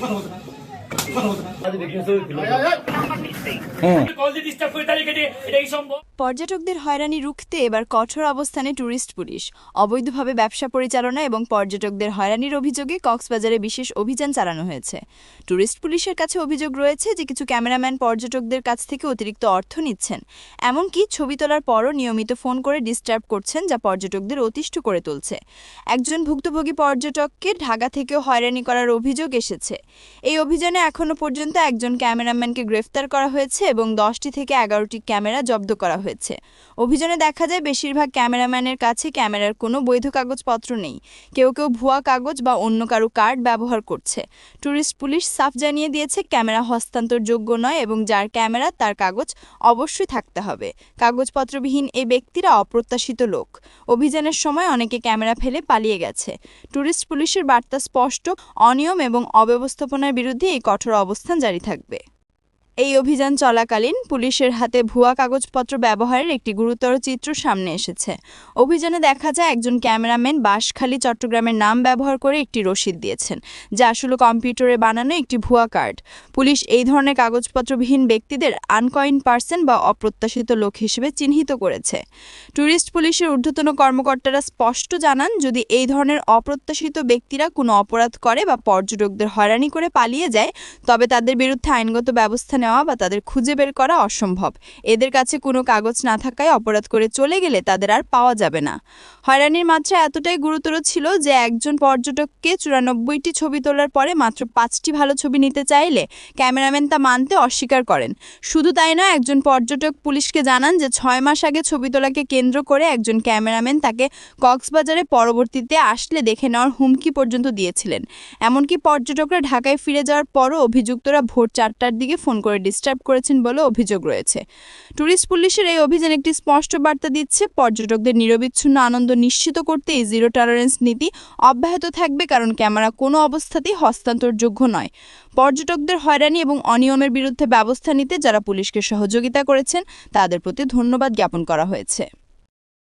どうぞ。পর্যটকদের হয়রানি রুখতে এবার কঠোর অবস্থানে ট্যুরিস্ট পুলিশ। অবৈধভাবে ব্যবসা পরিচালনা এবং পর্যটকদের হয়রানির অভিযোগে কক্সবাজারে বিশেষ অভিযান চালানো হয়েছে। ট্যুরিস্ট পুলিশের কাছে অভিযোগ রয়েছে যে কিছু ক্যামেরাম্যান পর্যটকদের কাছ থেকে অতিরিক্ত অর্থ নিচ্ছেন। এমনকি ছবি তোলার পরও নিয়মিত ফোন করে ডিস্টার্ব করছেন যা পর্যটকদের অতিষ্ঠ করে তুলছে। একজন ভুক্তভোগী পর্যটককে ঢাকা থেকেও হয়রানি করার অভিযোগ এসেছে। এই অভিযানে এখনও পর্যন্ত একজন ক্যামেরাম্যানকে গ্রেফতার করা হয়েছে এবং দশটি থেকে এগারোটি ক্যামেরা জব্দ করা হয়েছে। অভিযানে দেখা যায়, বেশিরভাগ ক্যামেরাম্যানের কাছে ক্যামেরার কোনো বৈধ কাগজপত্র নেই। কেউ কেউ ভুয়া কাগজ বা অন্য কারও কার্ড ব্যবহার করছে। ট্যুরিস্ট পুলিশ সাফ জানিয়ে দিয়েছে, ক্যামেরা হস্তান্তরযোগ্য নয় এবং যার ক্যামেরা, তার কাগজ অবশ্যই থাকতে হবে। কাগজপত্রবিহীন এই ব্যক্তিরা অপ্রত্যাশিত লোক। অভিযানের সময় অনেকে ক্যামেরা ফেলে পালিয়ে গেছে। ট্যুরিস্ট পুলিশের বার্তা স্পষ্ট, অনিয়ম এবং অব্যবস্থাপনার বিরুদ্ধে এই কঠোর অবস্থান জারি থাকবে। এই অভিযান চলাকালীন পুলিশের হাতে ভুয়া কাগজপত্র ব্যবহারের একটি গুরুতর চিত্র সামনে এসেছে। অভিযানে দেখা যায় একজন ক্যামেরাম্যান বাঁশখালী চট্টগ্রামের নাম ব্যবহার করে একটি রসিদ দিয়েছেন, যা আসলে কম্পিউটারে বানানো একটি ভুয়া কার্ড। পুলিশ এই ধরনের কাগজপত্রবিহীন ব্যক্তিদের আনকয়েন পার্সন বা অপ্রত্যাশিত লোক হিসেবে চিহ্নিত করেছে। ট্যুরিস্ট পুলিশের ঊর্ধ্বতন কর্মকর্তারা স্পষ্ট জানান, যদি এই ধরনের অপ্রত্যাশিত ব্যক্তিরা কোনো অপরাধ করে বা পর্যটকদের হয়রানি করে পালিয়ে যায়, তবে তাদের বিরুদ্ধে আইনগত ব্যবস্থা নেওয়া বা তাদের খুঁজে বের করা অসম্ভব। এদের কাছে কোনো কাগজ না থাকায় অপরাধ করে চলে গেলে তাদের আর পাওয়া যাবে না। হয়রানির মাত্রা এতটাই গুরুতর ছিল যে একজন পর্যটককে চুরানব্বইটি ছবি তোলার পরে মাত্র পাঁচটি ভালো ছবি নিতে চাইলে ক্যামেরাম্যান তা মানতে অস্বীকার করেন। শুধু তাই নয়, একজন পর্যটক পুলিশকে জানান যে ছয় মাস আগে ছবি তোলাকে কেন্দ্র করে একজন ক্যামেরাম্যান তাকে কক্সবাজারে পরবর্তীতে আসলে দেখে নেওয়ার হুমকি পর্যন্ত দিয়েছিলেন। এমনকি পর্যটকরা ঢাকায় ফিরে যাওয়ার পরও অভিযুক্তরা ভোর চারটার দিকে ফোন করে ডিস্টার্ব করেছেন বলে অভিযোগ রয়েছে। ট্যুরিস্ট পুলিশের এই অভিযান একটি স্পষ্ট বার্তা দিচ্ছে, পর্যটকদের নিরবিচ্ছিন্ন আনন্দ নিশ্চিত করতে এই জিরো টলারেন্স নীতি অব্যাহত থাকবে কারণ ক্যামেরা কোনো অবস্থাতেই হস্তান্তরযোগ্য নয়। পর্যটকদের হয়রানি এবং অনিয়মের বিরুদ্ধে ব্যবস্থা নিতে যারা পুলিশকে সহযোগিতা করেছেন, তাদের প্রতি ধন্যবাদ জ্ঞাপন করা হয়েছে।